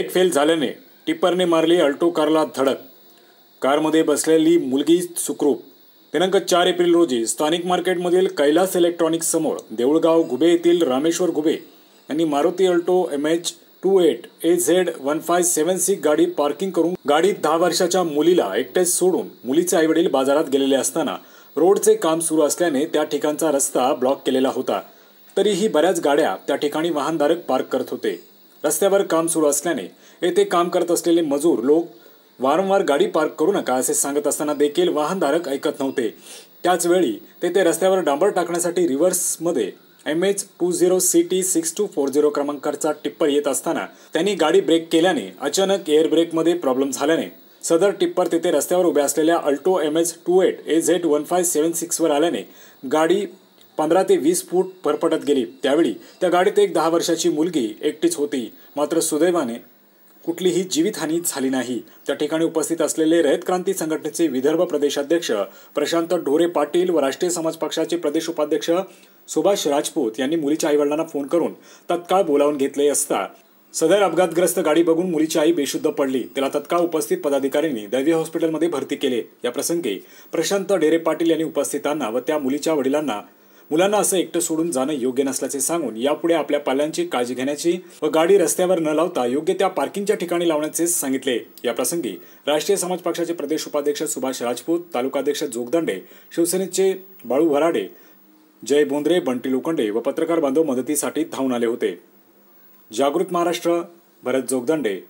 Brake fail झाल्याने टिप्परने मारली Alto कारला धडक. कारमध्ये बसलेली मुलगी सुखरूप. दिनांक चार एप्रिल रोजी स्थानिक मार्केटमधील कैलास इलेक्ट्रॉनिक्स समोर देऊळगाव घुबे येथील रामेश्वर घुबे यांनी Maruti Alto M H two eight A Z one five seven six गाडी पार्किंग करून गाडीत दहा वर्षाच्या मुलीला एकटेच सोडून मुलीचे आईवडील बाजारात गेलेले असताना रोडचे काम सुरू असल्याने त्या ठिकाणचा रस्ता ब्लॉक केलेला होता. तरीही बऱ्याच गाड्या त्या ठिकाणी वाहनधारक पार्क करत होते. रस्त्यावर काम सुरू असल्याने येथे काम करत असलेले मजूर लोक वारंवार गाडी पार्क करू नका असे सांगत असताना देखील वाहनधारक ऐकत नव्हते. त्याचवेळी तेथे रस्त्यावर डांबर टाकण्यासाठी रिव्हर्समध्ये M H two zero C T six two four zero क्रमांकाचा टिप्पर येत असताना त्यांनी गाडी ब्रेक केल्याने अचानक एअर ब्रेकमध्ये प्रॉब्लेम झाल्याने सदर टिप्पर तेथे रस्त्यावर उभ्या असलेल्या Alto M H two eight A Z one five seven सिक्सवर आल्याने गाडी पंधरा ते वीस फूट परपटत गेली. त्यावेळी त्या गाडीत एक दहा वर्षाची मुलगी एकटीच होती. मात्र सुदैवाने कुठलीही जीवितहानी झाली नाही. त्या ठिकाणी उपस्थित असलेले रयत क्रांती संघटनेचे विदर्भ प्रदेशाध्यक्ष प्रशांत ढोरे पाटील व राष्ट्रीय समाज पक्षाचे प्रदेश उपाध्यक्ष सुभाष राजपूत यांनी मुलीच्या आईवडिलांना फोन करून तत्काळ बोलावून घेतले असता सदर अपघातग्रस्त गाडी बघून मुलीची आई बेशुद्ध पडली. त्याला तत्काळ उपस्थित पदाधिकाऱ्यांनी दैवी हॉस्पिटलमध्ये भरती केले. या प्रसंगी प्रशांत डेरे पाटील यांनी उपस्थितांना व त्या मुलीच्या वडिलांना मुलांना असं एकटं सोडून जाणं योग्य नसल्याचे सांगून यापुढे आपल्या पाल्यांची काळजी घेण्याची व गाडी रस्त्यावर न लावता योग्य त्या पार्किंगच्या ठिकाणी लावण्याचे सांगितले. या प्रसंगी राष्ट्रीय समाज पक्षाचे प्रदेश उपाध्यक्ष सुभाष राजपूत तालुकाध्यक्ष जोगदंडे शिवसेनेचे बाळू भराडे जय बोंद्रे बंटी लोखंडे व पत्रकार बांधव मदतीसाठी धावून आले होते. जागृत महाराष्ट्र भरत जोगदंडे.